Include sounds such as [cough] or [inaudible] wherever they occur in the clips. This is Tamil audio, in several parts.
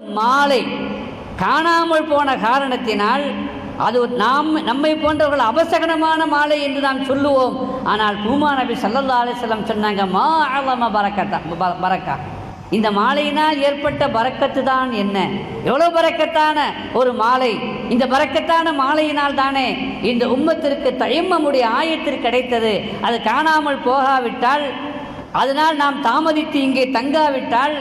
மாலை காணாமல் போன காரணத்தினால் அது ஒரு நாம் நம்மை போன்றவர்கள் அவசகனமான மாலை என்று நாம் சொல்லுவோம். ஆனால் பூமா நபி சல்லல்லா அலிஸ்லாம் சொன்னாங்க மா ஆலம பரக்கத்தா பரக்கா. இந்த மாலையினால் ஏற்பட்ட பறக்கத்து தான் என்ன? எவ்வளோ பறக்கத்தான ஒரு மாலை? இந்த பறக்கத்தான மாலையினால் தானே இந்த உம்மத்திற்கு தயம்மமுடைய ஆயத்திற்கு கிடைத்தது. அது காணாமல் போகாவிட்டால் அதனால் நாம் தாமதித்து இங்கே தங்காவிட்டால்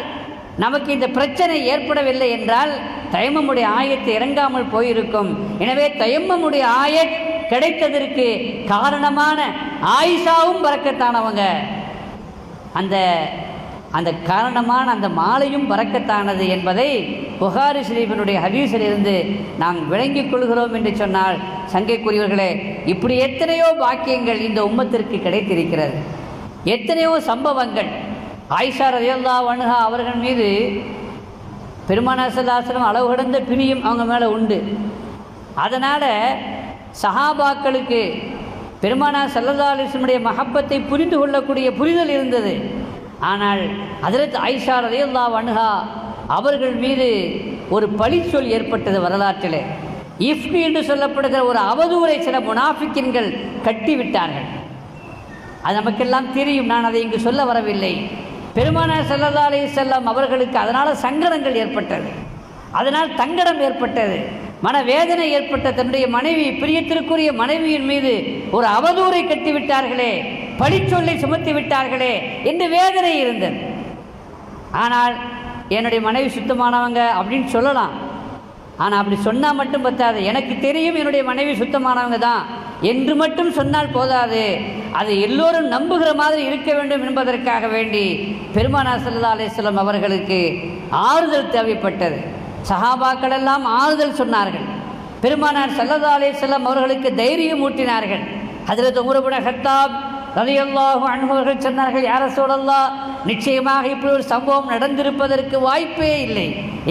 நமக்கு இந்த பிரச்சனை ஏற்படவில்லை என்றால் தயமமுடைய ஆயத்து இறங்காமல் போயிருக்கும். எனவே தயமமுடைய ஆயத் கிடைத்ததற்கு காரணமான ஆயிஷாவும் பறக்கத்தானவங்க அந்த அந்த காரணமான அந்த மாலையும் பறக்கத்தானது என்பதை புகாரி ஷரீஃபினுடைய ஹதீஸிலிருந்து நாம் விளங்கிக் கொள்கிறோம் என்று சொன்னால் சங்கைக்குரியவர்களே இப்படி எத்தனையோ பாக்கியங்கள் இந்த உம்மத்திற்கு கிடைத்திருக்கிறது. எத்தனையோ சம்பவங்கள் ஆயிஷா ரலியல்லா வனுகா அவர்கள் மீது பெருமானாசலாசனம் அளவு கடந்த பிணியும் அவங்க மேலே உண்டு. அதனால் சஹாபாக்களுக்கு பெருமானா சல்லல்லா அலிஸ்லமுடைய மஹப்பத்தை புரிந்து கொள்ளக்கூடிய புரிதல் இருந்தது. ஆனால் அதற்கு ஐஷா ரலியல்லா வனுகா அவர்கள் மீது ஒரு பழிச்சொல் ஏற்பட்டது வரலாற்றில். இஃப்கு என்று சொல்லப்படுகிற ஒரு அவதூறை சில முனாஃபிக்கின்கள் கட்டிவிட்டார்கள் அது நமக்கெல்லாம் தெரியும் நான் அதை இங்கு சொல்ல வரவில்லை. பெருமானார் ஸல்லல்லாஹு அலி செல்லம் அவர்களுக்கு அதனால் சங்கடங்கள் ஏற்பட்டது. அதனால் தங்கடம் ஏற்பட்டது. மனவேதனை ஏற்பட்ட தன்னுடைய மனைவி பிரியத்திற்குரிய மனைவியின் மீது ஒரு அவதூறை கட்டிவிட்டார்களே பழிச்சொல்லை சுமத்தி விட்டார்களே என்று வேதனை இருந்தது. ஆனால் என்னுடைய மனைவி சுத்தமானவங்க அப்படின்னு சொல்லலாம். ஆனால் அப்படி சொன்னால் மட்டும் பத்தாது. எனக்கு தெரியும் என்னுடைய மனைவி சுத்தமானவங்க தான். என்று மட்டும் சொன்னால் போதாது. அது எல்லோரும் நம்புகிற மாதிரி இருக்க வேண்டும் என்பதற்காக வேண்டி பெருமானார் சல்லா அலிஸ்லாம் அவர்களுக்கு ஆறுதல் தேவைப்பட்டது. சஹாபாக்கள் எல்லாம் ஆறுதல் சொன்னார்கள். பெருமானார் சல்லதா அலிஸ்லாம் அவர்களுக்கு தைரியம் ஊட்டினார்கள். அதில் உமரபுன ஹத்தாப் ரலியல்லாஹு அன்பர்கள் சொன்னார்கள் யார சூழல்லா நிச்சயமாக இப்படி ஒரு சம்பவம் நடந்திருப்பதற்கு வாய்ப்பே இல்லை.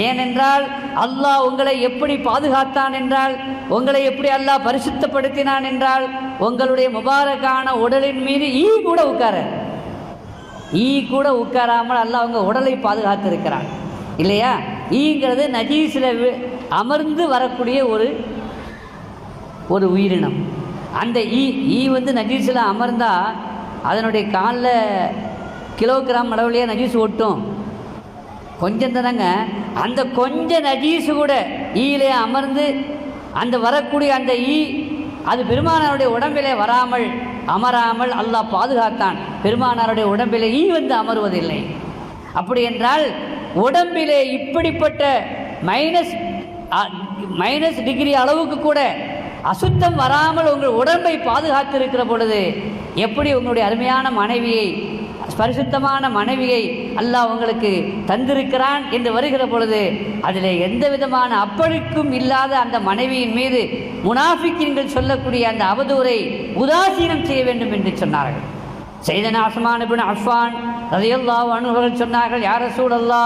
ஏனென்றால் அல்லாஹ் உங்களை எப்படி பாதுகாத்தான் என்றால் உங்களை எப்படி அல்லாஹ் பரிசுத்தப்படுத்தினான் என்றால் உங்களுடைய முபாரக்கான உடலின் மீது ஈ கூட உட்கார. ஈ கூட உட்காராமல் அல்லாஹ் உங்கள் உடலை பாதுகாத்திருக்கிறான். இல்லையா? ஈங்கிறது நஜீஸில் அமர்ந்து வரக்கூடிய ஒரு ஒரு உயிரினம். அந்த ஈ ஈ வந்து நஜீஸில் அமர்ந்தால் அதனுடைய காலில் கிலோகிராம் அளவுலேயே நஜீஸ் ஒட்டும். கொஞ்சம் தானங்க. அந்த கொஞ்சம் நஜீஸு கூட ஈயிலே அமர்ந்து அந்த வரக்கூடிய அந்த ஈ அது பெருமானாருடைய உடம்பிலே வராமல் அமராமல் அல்லாஹ் பாதுகாத்தான். பெருமானாருடைய உடம்பிலே ஈ வந்து அமருவதில்லை. அப்படி என்றால் உடம்பிலே இப்படிப்பட்ட மைனஸ் மைனஸ் டிகிரி அளவுக்கு கூட அசுத்தம் வராமல் உங்கள் உடம்பை பாதுகாத்திருக்கிற பொழுது எப்படி உங்களுடைய அருமையான மனைவியை பரிசுத்தமான மனைவியை அல்லாஹ் உங்களுக்கு தந்திருக்கிறான் என்று வருகிற பொழுது அதில் எந்த விதமான அப்பழுக்கும் இல்லாத அந்த மனைவியின் மீது முனாஃபிக்கின்கள் சொல்லக்கூடிய அந்த அவதூரை உதாசீனம் செய்ய வேண்டும் என்று சொன்னார்கள். செய்தன அஸ்மான் அஃபான் ரலியல்லாஹு அன்ஹு சொன்னார்கள் யார சூழல்லா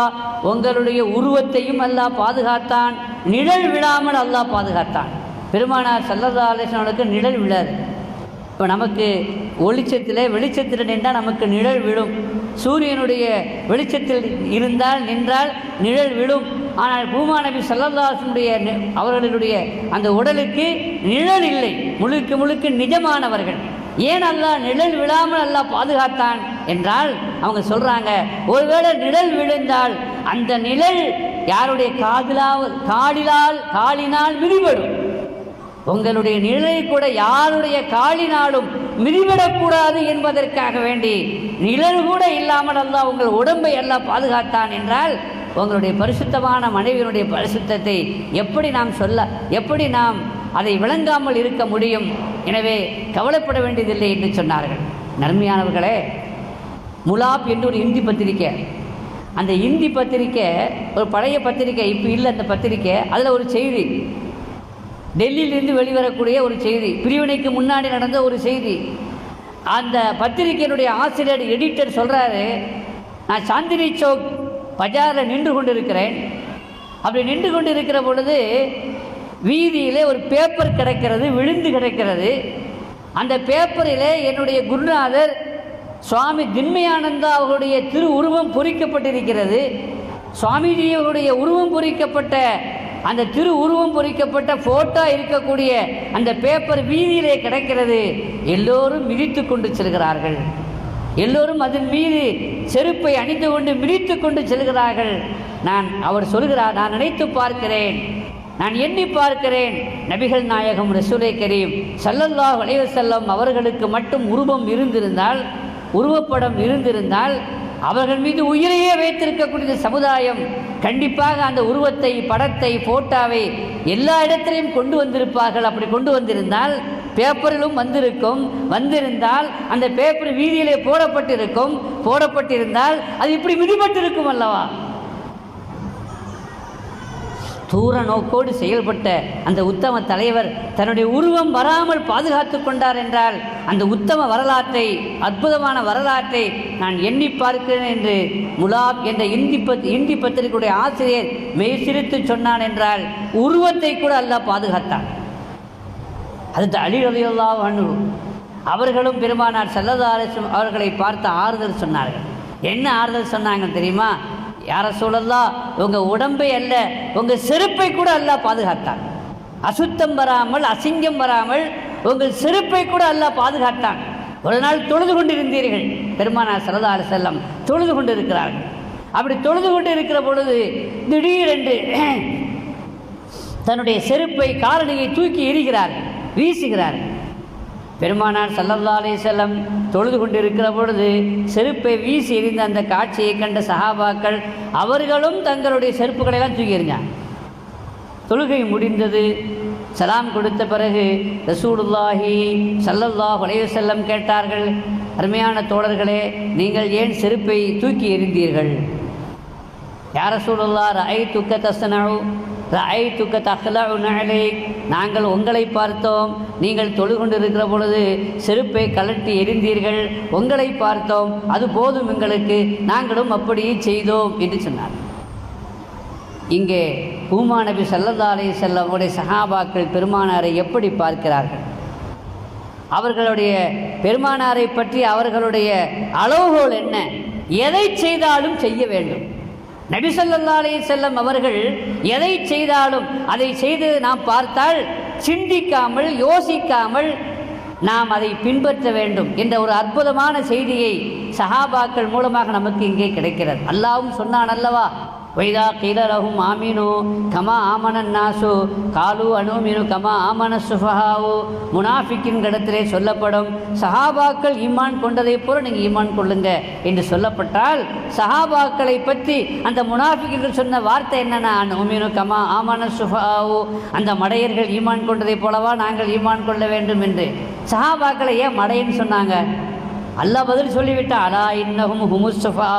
உங்களுடைய உருவத்தையும் அல்லாஹ் பாதுகாத்தான் நிழல் விழாமல் அல்லாஹ் பாதுகாத்தான். பெருமானார் சல்லதா அலிஸ்லாமுக்கு நிழல் விழாது. இப்போ நமக்கு ஒளிச்சத்தில் வெளிச்சத்தில் நின்றால் நமக்கு நிழல் விழும். சூரியனுடைய வெளிச்சத்தில் இருந்தால் நின்றால் நிழல் விழும். ஆனால் பூமா நபி சல்லல்லாசனுடைய அவர்களுடைய அந்த உடலுக்கு நிழல் இல்லை. முழுக்க முழுக்க நிஜமானவர்கள். ஏன் அல்லா நிழல் விழாமல் அல்லா பாதுகாத்தான் என்றால் அவங்க சொல்கிறாங்க ஒருவேளை நிழல் விழுந்தால் அந்த நிழல் யாருடைய காதிலால் காடிலால் காலினால் மிதிபடும். உங்களுடைய நிழலை கூட யாருடைய காலினாலும் மிதிவிடக்கூடாது என்பதற்காக வேண்டி நிழல் கூட இல்லாமல் அல்லா உங்கள் உடம்பை எல்லாம் பாதுகாத்தான் என்றால் உங்களுடைய பரிசுத்தமான மனைவியினுடைய பரிசுத்தத்தை எப்படி நாம் சொல்ல எப்படி நாம் அதை விளங்காமல் இருக்க முடியும்? எனவே கவலைப்பட வேண்டியதில்லை என்று சொன்னார்கள். நன்மையானவர்களே முலாப் என்று ஒரு இந்தி பத்திரிக்கை. அந்த இந்தி பத்திரிக்கை ஒரு பழைய பத்திரிக்கை இப்போ இல்லை அந்த பத்திரிக்கை அதில் ஒரு செய்தி. டெல்லியிலிருந்து வெளிவரக்கூடிய ஒரு செய்தி பிரிவினைக்கு முன்னாடி நடந்த ஒரு செய்தி. அந்த பத்திரிகையினுடைய ஆசிரியர் எடிட்டர் சொல்கிறாரு நான் சாந்தினி சௌக் பஜாரில் நின்று கொண்டு இருக்கிறேன் அப்படி நின்று கொண்டு இருக்கிற பொழுது வீதியிலே ஒரு பேப்பர் கிடைக்கிறது விழுந்து கிடக்கிறது. அந்த பேப்பரிலே என்னுடைய குருநாதர் சுவாமி திண்மையானந்தா அவர்களுடைய திரு உருவம் பொறிக்கப்பட்டிருக்கிறது சுவாமிஜியுடைய உருவம் பொறிக்கப்பட்ட அந்த திரு உருவம் பொறிக்கப்பட்ட போட்டோ இருக்கக்கூடிய அந்த பேப்பர் வீதியிலே கிடைக்கிறது. எல்லோரும் மிதித்து கொண்டு செல்கிறார்கள். எல்லோரும் அதன் மீது செருப்பை அணிந்து கொண்டு மிதித்து கொண்டு செல்கிறார்கள். நான் அவர் சொல்கிறார் நான் நினைத்து பார்க்கிறேன். நான் எண்ணி பார்க்கிறேன். நபிகள் நாயகம் ரசூலை கரீம் சல்லல்லாஹ் செல்லம் அவர்களுக்கு மட்டும் உருவம் இருந்திருந்தால் உருவப்படம் இருந்திருந்தால் அவர்கள் மீது உயிரையே வைத்திருக்கக்கூடிய சமுதாயம். கண்டிப்பாக அந்த உருவத்தை படத்தை போட்டாவை எல்லா இடத்திலையும் கொண்டு வந்திருப்பார்கள். அப்படி கொண்டு வந்திருந்தால் பேப்பரிலும் வந்திருக்கும். வந்திருந்தால் அந்த பேப்பர் வீதியிலே போடப்பட்டிருக்கும். போடப்பட்டிருந்தால் அது இப்படி மிதிப்பட்டிருக்கும் அல்லவா? தூர நோக்கோடு செயல்பட்ட அந்த உத்தம தலைவர் தன்னுடைய உருவம் வராமல் பாதுகாத்து கொண்டார் என்றால் அந்த உத்தம வரலாற்றை அற்புதமான வரலாற்றை நான் எண்ணி பார்க்கிறேன் என்று முலாப் என்ற இந்தி பத் இந்தி பத்திரிகையுடைய ஆசிரியர் மெய் சிரித்து சொன்னான் என்றால் உருவத்தை கூட அல்லாஹ் பாதுகாத்தான். அது அலி ரலியல்லா அனு அவர்களும் பெருமானார் செல்லதாரசும் அவர்களை பார்த்து ஆறுதல் சொன்னார்கள். என்ன ஆறுதல் சொன்னாங்க தெரியுமா? யார சூழல்லா? உங்கள் உடம்பை அல்ல உங்கள் செருப்பை கூட அல்லாஹ் பாதுகாத்தான். அசுத்தம் வராமல் அசிங்கம் வராமல் உங்கள் செருப்பை கூட அல்லாஹ் பாதுகாத்தான். ஒரு நாள் தொழுது கொண்டிருந்தீர்கள். பெருமானார் சரதார செல்லம் தொழுது கொண்டிருக்கிறார்கள் அப்படி தொழுது கொண்டு இருக்கிற பொழுது திடீரென்று [clears throat] தன்னுடைய செருப்பை காலணியை தூக்கி எறிகிறார்கள் வீசுகிறார்கள் பெருமானார் சல்லல்லா அலிசல்லம் செல்லம் தொழுது கொண்டிருக்கிற பொழுது செருப்பை வீசி எறிந்த அந்த காட்சியை கண்ட சஹாபாக்கள் அவர்களும் தங்களுடைய செருப்புகளை எல்லாம் தூக்கி தொழுகை முடிந்தது. சலாம் கொடுத்த பிறகு ரசூலுல்லாஹி சல்லல்லாஹ் அலைஹி செல்லம் கேட்டார்கள் அருமையான தோழர்களே நீங்கள் ஏன் செருப்பை தூக்கி எறிந்தீர்கள்? யார சூழல்லா ஐ துக்க தஸ்னவு ரஐ துக்க தஹ்லஉ நஅலை நாங்கள் உங்களை பார்த்தோம். நீங்கள் தொழுகொண்டிருக்கிற பொழுது செருப்பை கலட்டி எரிந்தீர்கள் உங்களை பார்த்தோம். அது போதும் எங்களுக்கு. நாங்களும் அப்படியே செய்தோம் என்று சொன்னார். இங்கே பூமா நபி சல்லல்லா உடைய செல்லமுடைய சஹாபாக்கள் பெருமானாரை எப்படி பார்க்கிறார்கள்? அவர்களுடைய பெருமானாரை பற்றி அவர்களுடைய அளவுகோல் என்ன? எதை செய்தாலும் செய்ய வேண்டும். நபி ஸல்லல்லாஹு அலைஹி செல்லம் அவர்கள் எதை செய்தாலும் அதை செய்து நாம் பார்த்தால் சிந்திக்காமல் யோசிக்காமல் நாம் அதை பின்பற்ற வேண்டும் என்ற ஒரு அற்புதமான செய்தியை சஹாபாக்கள் மூலமாக நமக்கு இங்கே கிடைக்கிறது. அல்லாவும் சொன்னான் அல்லவா வைதா கீலரகும் ஆமீனு கமா ஆமனன் நாசு காலு அனுமீனு கமா ஆமன சுஃபஹாவு முனாஃபிக்கின் கடத்திலே சொல்லப்படும் சஹாபாக்கள் ஈமான் கொண்டதைப் போல நீங்கள் ஈமான் கொள்ளுங்க என்று சொல்லப்பட்டால் சஹாபாக்களை பற்றி அந்த முனாஃபிக்குகள் சொன்ன வார்த்தை என்னென்னா அனுமீனு கமா ஆமன சுஃபஹாவு அந்த மடையர்கள் ஈமான் கொண்டதைப் போலவா நாங்கள் ஈமான் கொள்ள வேண்டும் என்று. சஹாபாக்களை ஏன் மடையன்னு சொன்னாங்க? அல்லாஹ் பதில் சொல்லிவிட்டா அலா இன்னகும் ஹுமுஸ்ஸஃபா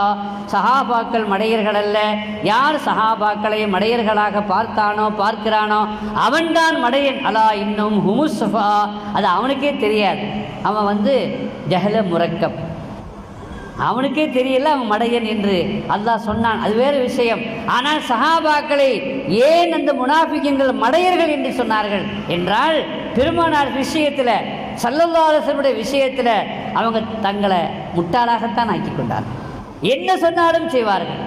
சஹாபாக்கள் மடையர்கள் அல்ல. யார் சஹாபாக்களை மடையர்களாக பார்த்தானோ பார்க்கிறானோ அவன்தான் மடையன். அலா இன்னும் ஹுமுஸ்ஸஃபா அது அவனுக்கே தெரியாது. அவன் வந்து ஜஹல முரக்கப் அவனுக்கே தெரியல அவன் மடையன் என்று. அல்லாஹ் சொன்னான். அது வேறு விஷயம். ஆனால் சஹாபாக்களை ஏன் அந்த முனாஃபிக்கங்கள் மடையர்கள் என்று சொன்னார்கள்? என்றால் பெருமானார் விஷயத்தில் சல்லல்லாசனுடைய விஷயத்தில் அவங்க தங்களை முட்டாளாகத்தான் ஆக்கி கொண்டார்கள் என்ன சொன்னாலும் செய்வார்கள்.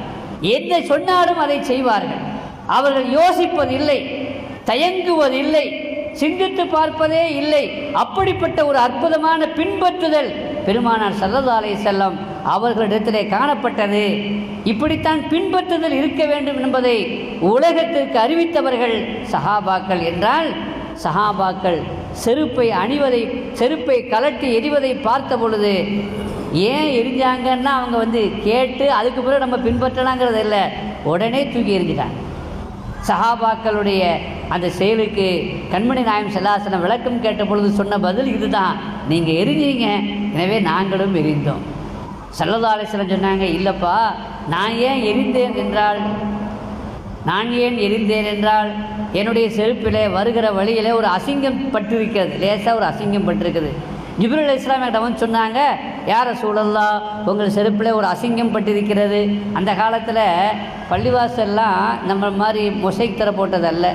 என்ன சொன்னாலும் அதை செய்வார்கள். அவர்கள் யோசிப்பதில்லை தயங்குவதில்லை சிந்தித்து பார்ப்பதே இல்லை. அப்படிப்பட்ட ஒரு அற்புதமான பின்பற்றுதல் பெருமானார் சல்லல்லாலை செல்லம் அவர்களிடத்திலே காணப்பட்டது. இப்படித்தான் பின்பற்றுதல் இருக்க வேண்டும் என்பதை உலகத்திற்கு அறிவித்தவர்கள் சஹாபாக்கள் என்றால் சஹாபாக்கள் செருப்பை அணிவதை செருப்பை கலட்டி எரிவதை பார்த்த பொழுது ஏன் எரிஞ்சாங்கன்னா அவங்க வந்து கேட்டு அதுக்கு பிறகு நம்ம பின்பற்றலாங்கிறது இல்லை. உடனே தூக்கி எரிஞ்சிட்டாங்க சஹாபாக்களுடைய அந்த செயலுக்கு கண்மணி நாயம் செல்லாசனம் விளக்கம் கேட்ட பொழுது சொன்ன பதில் இதுதான். நீங்கள் எரிஞ்சீங்க. எனவே நாங்களும் எரிந்தோம். சல்லதாலேஸ்வரம் சொன்னாங்க இல்லைப்பா நான் ஏன் எரிந்தேன் என்றால் நான் ஏன் எரிந்தேன் என்றால் என்னுடைய செருப்பிலே வருகிற வழியிலே ஒரு அசிங்கம் பட்டிருக்கிறது. லேசாக ஒரு அசிங்கம் பட்டிருக்குது. ஜிப்ரல் இஸ்லாமியிடம் வந்து சொன்னாங்க யார சூழல்லா உங்கள் செருப்பில் ஒரு அசிங்கம் பட்டிருக்கிறது. அந்த காலத்தில் பள்ளிவாசல்லாம் நம்ம மாதிரி மொசைக் தர போட்டதல்ல.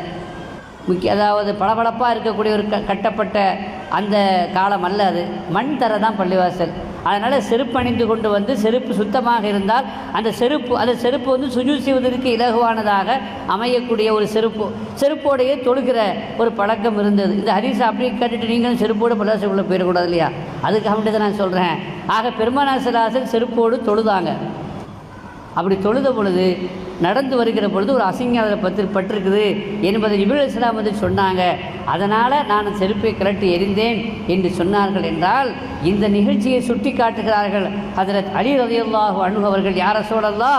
முக்கிய அதாவது பளபளப்பாக இருக்கக்கூடிய ஒரு க கட்டப்பட்ட அந்த காலம் அல்ல அது. மண் தர தான் பள்ளிவாசல். அதனால் செருப்பு அணிந்து கொண்டு வந்து செருப்பு சுத்தமாக இருந்தால் அந்த செருப்பு அந்த செருப்பு வந்து சுஜு செய்வதற்கு இலகுவானதாக அமையக்கூடிய ஒரு செருப்பு. செருப்போடையே தொழுகிற ஒரு பழக்கம் இருந்தது. இந்த ஹரிசை அப்படியே கேட்டுட்டு நீங்களும் செருப்போடு பல்லாசுக்குள்ளே போயிடக்கூடாது இல்லையா? அதுக்காக வேண்டி தான் நான் சொல்கிறேன் ஆக பெருமநாசராசன் செருப்போடு தொழுதாங்க. அப்படி தொழுத பொழுது நடந்து வருகிற பொழுது ஒரு அசிங்கம் அதில் பத்து பட்டிருக்குது என்பதை இபில் இஸ்லாம் வந்து சொன்னாங்க. அதனால் நான் செருப்பை கிளட்டி எரிந்தேன் என்று சொன்னார்கள் என்றால் இந்த நிகழ்ச்சியை சுட்டி காட்டுகிறார்கள் அதில் அலி ரதியுல்லாஹு அணுகவர்கள் யார சோழல்லா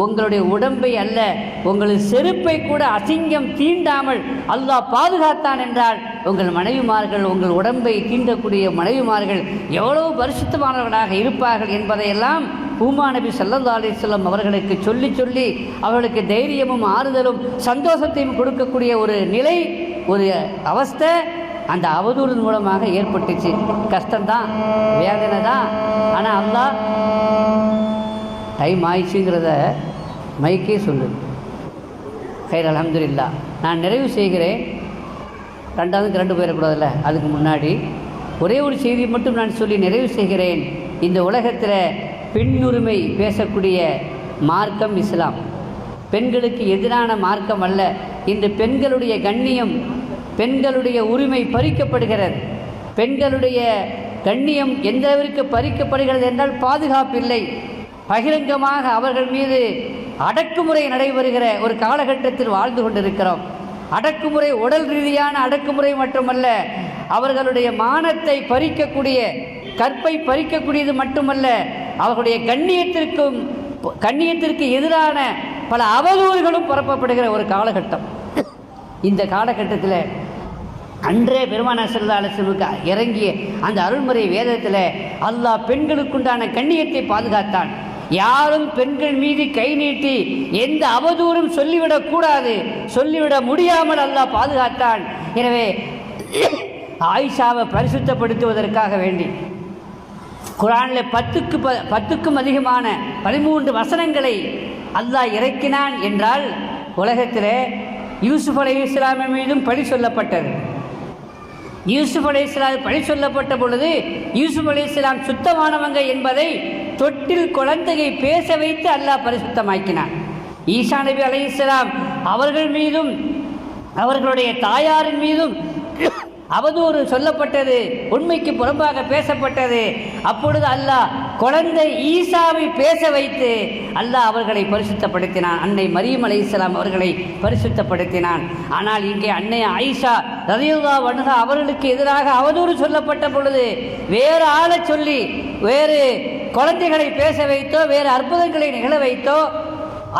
உங்களுடைய உடம்பை அல்ல உங்களது செருப்பை கூட அசிங்கம் தீண்டாமல் அல்லாஹ் பாதுகாத்தான் என்றால் உங்கள் மனைவிமார்கள் உங்கள் உடம்பை தீண்டக்கூடிய மனைவிமார்கள் எவ்வளவு பரிசுத்தமானவர்களாக இருப்பார்கள் என்பதையெல்லாம் பூமா நபி சல்லா அலிஸ்லம் அவர்களுக்கு சொல்லி சொல்லி அவர்களுக்கு தைரியமும் ஆறுதலும் சந்தோஷத்தையும் கொடுக்கக்கூடிய ஒரு நிலை ஒரு அவஸ்தை அந்த அவதூறின் மூலமாக ஏற்பட்டுச்சு. கஷ்டம்தான் வேதனை தான் ஆனால் அல்லாஹ் டைம் ஆயிடுச்சுங்கிறத மைக்கே சொல்லுது. ஹைர் அலமதுல்லா நான் நிறைவு செய்கிறேன். ரெண்டாவது ரெண்டு போயிடக்கூடாதுல்ல? அதுக்கு முன்னாடி. ஒரே ஒரு செய்தி மட்டும் நான் சொல்லி நிறைவு செய்கிறேன். இந்த உலகத்தில் பெண்ணுரிமை பேசக்கூடிய மார்க்கம் இஸ்லாம். பெண்களுக்கு எதிரான மார்க்கம் அல்ல. இன்று பெண்களுடைய கண்ணியம் பெண்களுடைய உரிமை பறிக்கப்படுகிறது. பெண்களுடைய கண்ணியம் எந்த அளவிற்கு பறிக்கப்படுகிறது என்றால் பாதுகாப்பில்லை. பகிரங்கமாக அவர்கள் மீது அடக்குமுறை நடைபெறுகிற ஒரு காலகட்டத்தில் வாழ்ந்து கொண்டிருக்கிறோம். அடக்குமுறை உடல் ரீதியான அடக்குமுறை மட்டுமல்ல அவர்களுடைய மானத்தை பறிக்கக்கூடிய கற்பை பறிக்கக்கூடியது மட்டுமல்ல அவர்களுடைய கண்ணியத்திற்கும் கண்ணியத்திற்கு எதிரான பல அவதூறுகளும் பரப்பப்படுகிற ஒரு காலகட்டம். இந்த காலகட்டத்தில் அன்றே பெருமான செல்லா அலசனுக்கு இறங்கிய அந்த அருள்முறை வேதத்தில் அல்லாஹ் பெண்களுக்குண்டான கண்ணியத்தை பாதுகாத்தான். யாரும் பெண்கள் மீது கை நீட்டி எந்த அவதூறும் சொல்லிவிடக்கூடாது சொல்லிவிட முடியாமல் அல்லாஹ் பாதுகாத்தான். எனவே ஆயிஷாவை பரிசுத்தப்படுத்துவதற்காக வேண்டி. குரானில் பத்துக்கு ப பத்துக்கும் அதிகமான பதிமூன்று வசனங்களை அல்லாஹ் இறக்கினான் என்றால் உலகத்தில் யூசுப் அலை இஸ்லாமின் மீதும் பழி சொல்லப்பட்டது. யூசுப் அலி இஸ்லாம் பழி சொல்லப்பட்ட பொழுது யூசுப் அலி இஸ்லாம் சுத்தமானவங்க என்பதை தொட்டில் குழந்தையை பேச வைத்து அல்லாஹ் பரிசுத்தமாக்கினான். ஈசா நபி அலி இஸ்லாம் அவர்கள் மீதும் அவர்களுடைய தாயாரின் மீதும் அவதூறு சொல்லப்பட்டது உண்மைக்கு புறம்பாக பேசப்பட்டது. அப்பொழுது அல்லாஹ் குழந்தை ஈசாவை பேச வைத்து அல்லாஹ் அவர்களை பரிசுத்தப்படுத்தினான். அன்னை மரியம் அலை இஸ்லாம் அவர்களை பரிசுத்தப்படுத்தினான். ஆனால் இங்கே அன்னை ஆயிஷா ரதியுல்லா வனுகா அவர்களுக்கு எதிராக அவதூறு சொல்லப்பட்ட பொழுது வேறு ஆளை சொல்லி வேறு குழந்தைகளை பேச வைத்தோ வேறு அற்புதங்களை நிகழ வைத்தோ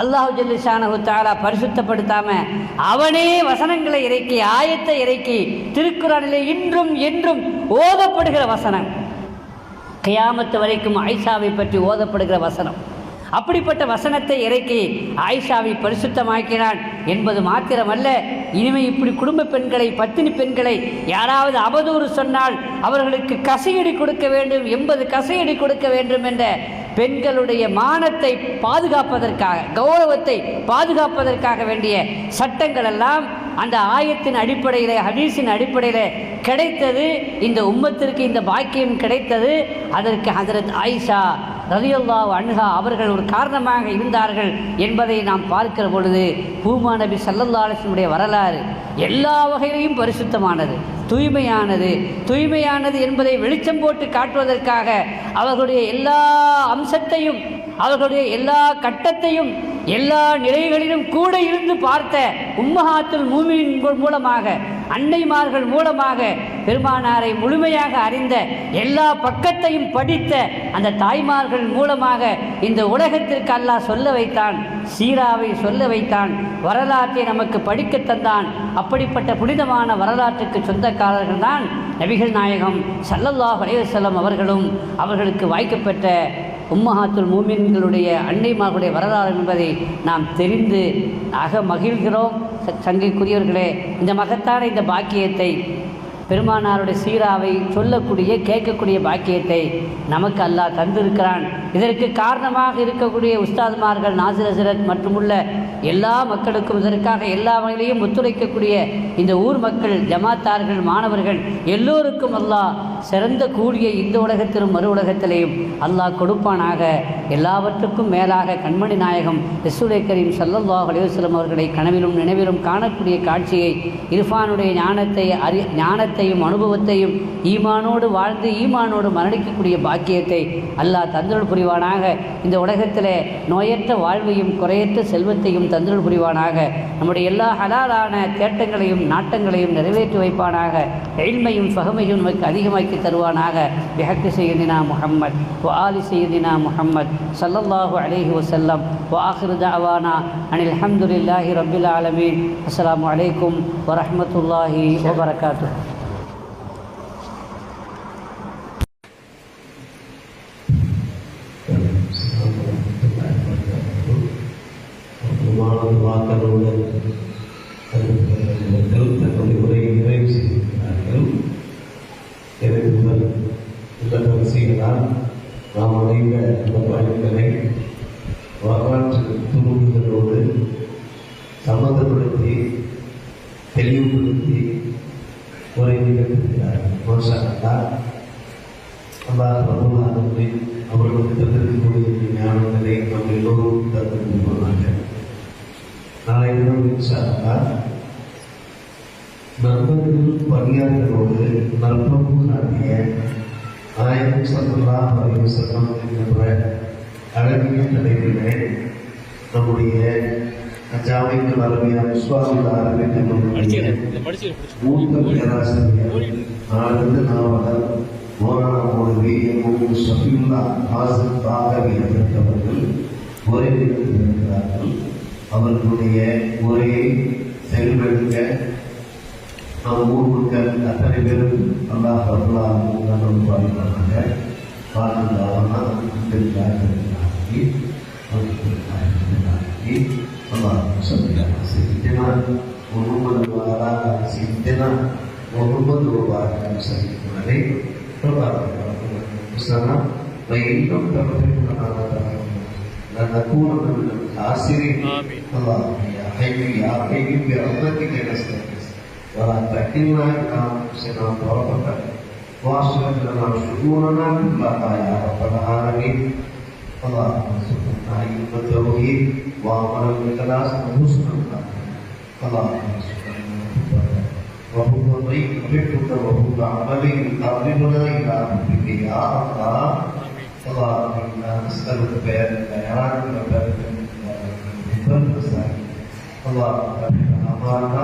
அல்லாஹு ஜல்லிஷானு தாலா பரிசுத்தப்படுத்தாம அவனே வசனங்களை இறக்கி ஆயத்தை இறக்கி திருக்குறானிலே இன்றும் என்றும் ஓதப்படுகிற வசனம். கியாமத்து வரைக்கும் ஆயிஷாவை பற்றி ஓதப்படுகிற வசனம். அப்படிப்பட்ட வசனத்தை இறக்கி ஆயிஷாவை பரிசுத்தமாக்கிறான் என்பது மாத்திரமல்ல இனிமே இப்படி குடும்ப பெண்களை பத்தினி பெண்களை யாராவது அவதூறு சொன்னால் அவர்களுக்கு கசையடி கொடுக்க வேண்டும் எண்பது கசையடி கொடுக்க வேண்டும் என்ற பெண்களுடைய மானத்தை பாதுகாப்பதற்காக கௌரவத்தை பாதுகாப்பதற்காக வேண்டிய சட்டங்கள் எல்லாம் அந்த ஆயத்தின் அடிப்படையில் ஹதீஸின் அடிப்படையில் கிடைத்தது இந்த உம்மத்திற்கு இந்த பாக்கியம் கிடைத்தது. அதற்கு ஹசரத் ஆயிஷா ரதியுல்லா அன்ஹா அவர்கள் ஒரு காரணமாக இருந்தார்கள் என்பதை நாம் பார்க்கிற பொழுது பூமா நபி சல்லல்லா வரலாறு எல்லா வகையிலையும் பரிசுத்தமானது தூய்மையானது. தூய்மையானது என்பதை வெளிச்சம் போட்டு காட்டுவதற்காக அவர்களுடைய எல்லா அம்சத்தையும் அவர்களுடைய எல்லா கட்டத்தையும் எல்லா நிலைகளிலும் கூட இருந்து பார்த்த உம்மஹாத்துல் மூமியின் மூலமாக அன்னைமார்கள் மூலமாக பெருமானாரை முழுமையாக அறிந்த எல்லா பக்கத்தையும் படித்த அந்த தாய்மார்கள் மூலமாக இந்த உலகத்திற்கு அல்லாஹ் சொல்ல வைத்தான் சீராவை சொல்ல வைத்தான் வரலாற்றை நமக்கு படிக்க தந்தான். அப்படிப்பட்ட புனிதமான வரலாற்றுக்கு சொந்தக்காரர்கள் தான் நபிகள் நாயகம் சல்லல்லாஹ் அலைவசல்லம் அவர்களும். அவர்களுக்கு வாய்க்கப்பெற்ற உம்மஹாத்துல் மூமின்களுடைய அன்னைமார்களுடைய வரலாறு என்பதை நாம் தெரிந்து அக மகிழ்கிறோம். ச- சங்கைக்குரியவர்களே இந்த மகத்தான இந்த பாக்கியத்தை பெருமானாருடைய சீராவை சொல்லக்கூடிய கேட்கக்கூடிய பாக்கியத்தை நமக்கு அல்லாஹ் தந்திருக்கிறான். இதற்கு காரணமாக இருக்கக்கூடிய உஸ்தாதுமார்கள் நாசிர் ஹசரத் மற்றுமுள்ள எல்லா மக்களுக்கும் இதற்காக எல்லா வகையிலையும் ஒத்துழைக்கக்கூடிய இந்த ஊர் மக்கள் ஜமாத்தார்கள் மாணவர்கள் எல்லோருக்கும் அல்லாஹ் சிறந்த கூலியை இந்த உலகத்திலும் மறு உலகத்திலேயும் அல்லாஹ் கொடுப்பானாக. எல்லாவற்றுக்கும் மேலாக கண்மணி நாயகம் ரசூலை கரீம் சல்லல்லாஹ் அலையுஸ்லம் அவர்களை கனவிலும் நினைவிலும் காணக்கூடிய காட்சியை இர்ஃபானுடைய ஞானத்தை அறி ஞானத்தையும் அனுபவத்தையும் ஈமானோடு வாழ்ந்து ஈமானோடு மரணிக்கக்கூடிய பாக்கியத்தை அல்லாஹ் தந்தருள் புரிவானாக. இந்த உலகத்தில் நோயற்ற வாழ்வையும் குறையற்ற செல்வத்தையும் தந்தல் புரிவானாக. நம்முடைய எல்லா ஹலாலான தேட்டங்களையும் நாட்டங்களையும் நிறைவேற்றி வைப்பானாக. எழ்மையும் பகமையும் நமக்கு அதிகமாக்கி தருவானாக. பிஹக்கு செய்தினா முகம்மத் வாலி செய்தினா முகம்மத் சல்லல்லாஹு அலேஹி வசல்லம் வாஹிருதா அவானா அனில் அஹமதுல்லாஹி ரபில் ஆலமீன். அஸ்லாம் வலைக்கும் வரமத்துல்லாஹி வபரகாத்து வான வாக்கலுடன் தன்னுடைய உரையை நிறைவு செய்திருக்கிறார்கள். எனவே முதல் இல்லத்தரசிகளால் நாம் அடைந்த அந்த பயன்களை வரலாற்று துணுக்குகளோடு சம்மந்தப்படுத்தி தெளிவுபடுத்தி உரை நிகழ்த்திருக்கிறார்கள் மனுஷன் அல்லாஹ் அல்லாஹ் நண்பர்கள் பணியாளர்களோடு நல்பம்பு காட்டிய நாயகம் சல்லல்லாஹு அலைஹி வஸல்லம் என்கின்ற அழகிய தலைவிலே நம்முடைய ஜாமியத்தில் அரபியா விஸ்வாமில் ஆரம்பித்த மூத்த பேராசிரியர் நாளிலிருந்து நாவலர் மோலானா மௌலவி எம் ஷஃபியுல்லா ஹாசன் பாகவி அவர்கள் உரை இருக்கிறார்கள். அவர்களுடைய உரையை செயல்படுத்த நம் ஊர் மக்கள் அத்தனை பேரும் அல்லாஹ் அல்லாஹ் நம்ம பாடிப்பாங்க பாடுறதாவனா அல்லாஹ் சொல்லுங்க சித்தினா முகமது வாரா சித்தினா முகமது வாரா சரி sana وإنهم تغفر لنكون من الخاسرين اللهم يا حي يا قيوم برحمتك نستغيث ولا تكلنا إلى أنفسنا طرفة واصلح لنا شؤوننا كلها يا رب العالمين اللهم ارزقنا علم التوحيد وعمل بالإخلاص وحسن الخاتمة اللهم ارزقنا وحب الضيق وحبك وحب عمل يقربنا إلى حبك يا الله اللهم إنا نسألك بيان البيان وبركة المساكين اللهم أمرنا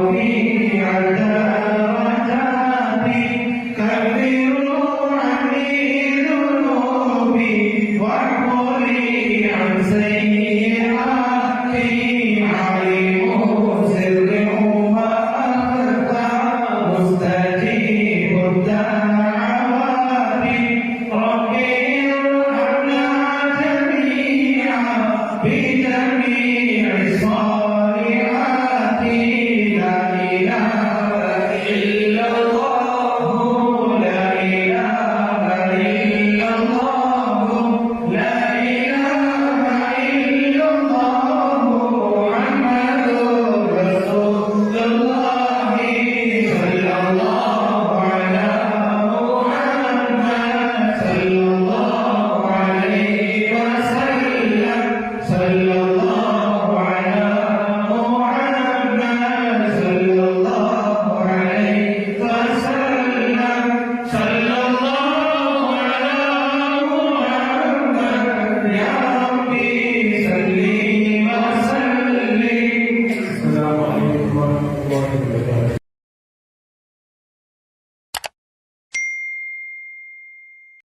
وفيه عذاب